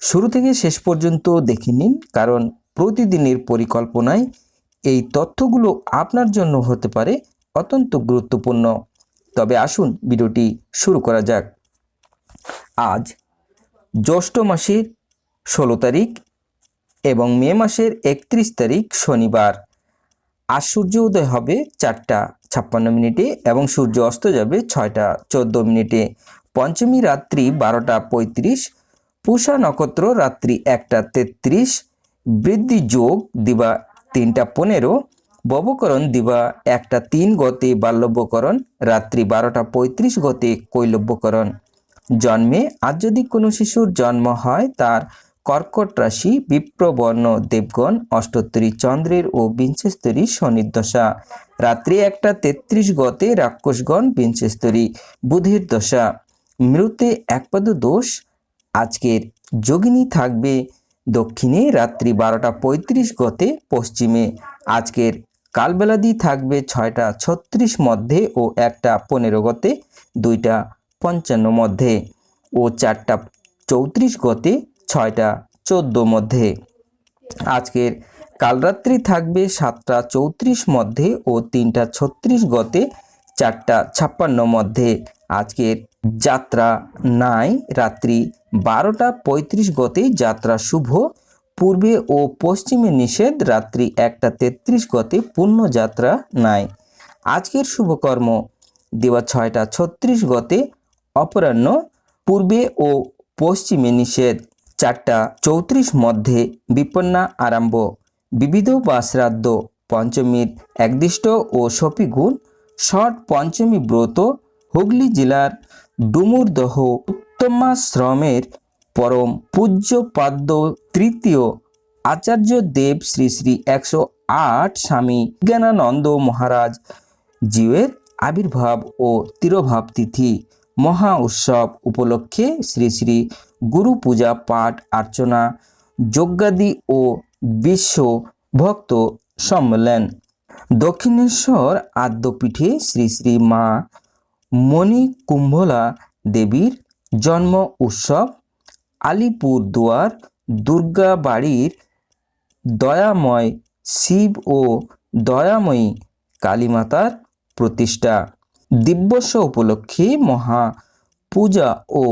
শুরু থেকে শেষ পর্যন্ত দেখে নিন, কারণ প্রতিদিনের পরিকল্পনায় এই তথ্যগুলো আপনার জন্য হতে পারে অত্যন্ত গুরুত্বপূর্ণ। তবে আসুন ভিডিওটি শুরু করা যাক। আজ জ্যৈষ্ঠ মাসের ষোলো তারিখ এবং মে মাসের একত্রিশ তারিখ শনিবার। আজ সূর্য উদয় হবে চারটা ছাপ্পান্ন মিনিটে এবং সূর্য অস্ত যাবে ছয়টা চোদ্দ মিনিটে। পঞ্চমী রাত্রি বারোটা পঁয়ত্রিশ পুষা নক্ষত্র রাত্রি একটা তেত্রিশ, বৃদ্ধি যোগ দিবা তিনটা পনেরো, ববকরণ দিবা একটা তিন গতে বাল্যব্যকরণ, রাত্রি বারোটা পঁয়ত্রিশ গতে কৈলব্যকরণ। জন্মে আজ যদি কোনো শিশুর জন্ম হয়, তার কর্কট রাশি বিপ্রবর্ণ দেবগণ অষ্টোত্তরী চন্দ্রের ও বিংশস্তরী শনির্দশা রাত্রি একটা তেত্রিশ গতে রাক্ষসগণ বিংশস্তরী বুধের দশা। মৃতে একপাদ দোষ আজকের যোগিনী থাকবে দক্ষিণে রাত্রি বারোটা পঁয়ত্রিশ গতে পশ্চিমে। আজকের কালবেলাদি থাকবে ছয়টা ছত্রিশ মধ্যে ও একটা পনেরো গতে, দুইটা পঞ্চান্ন মধ্যে ও চারটা চৌত্রিশ গতে, ছয়টা চোদ্দ মধ্যে। আজকের কালরাত্রি থাকবে সাতটা চৌত্রিশ মধ্যে ও তিনটা ছত্রিশ গতে, চারটা ছাপ্পান্ন মধ্যে। আজকের যাত্রা নাই রাত্রি বারোটা পঁয়ত্রিশ গতে যাত্রা শুভ। পূর্বে ও পশ্চিমে নিষেধ, রাত্রি একটা তেত্রিশ গতে পূর্ণ যাত্রা নাই। আজকের শুভকর্ম, দিবা ছয়টা ছত্রিশ গতে অপরাহ্ন, পূর্বে ও পশ্চিমে নিষেধ, চারটা চৌত্রিশ মধ্যে বিপন্না আরম্ভ। বিবিধ বা শ্রাদ্ধ পঞ্চমীর একদিষ্ট ও সপিগুণ, ষট পঞ্চমী ব্রত, হুগলি জেলার ডুমুরদহ উত্তমাশ্রমের পরম পূজ্য পাদ্য তৃতীয় আচার্য দেব শ্রী শ্রী একশো আট স্বামী জ্ঞানানন্দ মহারাজ জীবের আবির্ভাব ও তিরোভাব তিথি মহা উৎসব উপলক্ষে শ্রী শ্রী গুরু পূজা পাঠ অর্চনা যজ্ঞাদি ও বিশ্ব ভক্ত সম্মেলন। দক্ষিণেশ্বর আদ্যপীঠে শ্রী শ্রী মা মণি কুম্ভলা দেবীর জন্ম উৎসব আলিপুর দুয়ার দুর্গা বাড়ির দয়াময় শিব ও দয়াময়ী কালীমাতার প্রতিষ্ঠা। দিব্যস্ব উপলক্ষে মহা পূজা ও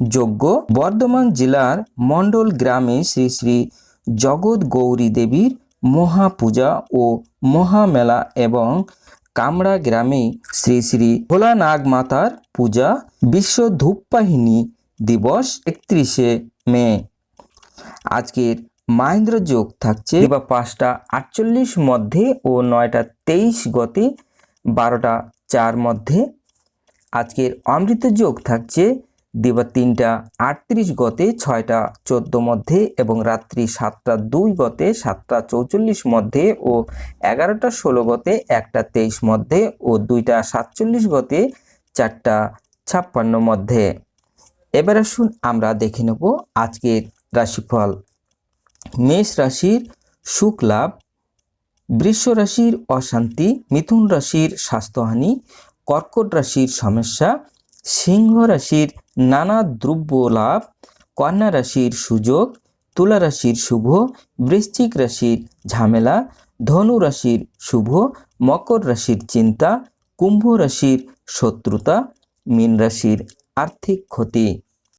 যজ্ঞ। বর্ধমান জেলার মণ্ডল গ্রামে শ্রী শ্রী জগৎ গৌরী দেবীর মহাপূজা ও মহামেলা এবং কামড়া গ্রামে শ্রী শ্রী ভোলানাগ মাতার পূজা বিশ্ব ধূপবাহিনী দিবস একত্রিশে মে। আজকের মাহেন্দ্র যোগ থাকছে বা পাঁচটা আটচল্লিশ মধ্যে ও নয়টা তেইশ গতে বারোটা চার মধ্যে। আজকের অমৃত যোগ থাকছে দিবা তিনটা, আটত্রিশ গতে ছয়টা, চোদ্দ মধ্যে এবং রাত্রি সাতটা, দুই গতে সাতটা, চৌচল্লিশ মধ্যে ও এগারোটা, ষোলো গতে একটা, তেইশ মধ্যে ও দুইটা, সাতচল্লিশ গতে চারটা, ছাপ্পান্ন মধ্যে। এবার আসুন আমরা দেখে নেব আজকের রাশিফল। মেষ রাশির সুখ লাভ, বৃষ রাশির অশান্তি, মিথুন রাশির স্বাস্থ্যহানি, কর্কট রাশির সমস্যা সিংহ রাশির নানা দ্রব্য লাভ কন্যা রাশির সুযোগ তুলা রাশির শুভ বৃশ্চিক রাশির ঝামেলা ধনু রাশির শুভ মকর রাশির চিন্তা কুম্ভ রাশির শত্রুতা মীন রাশির আর্থিক ক্ষতি।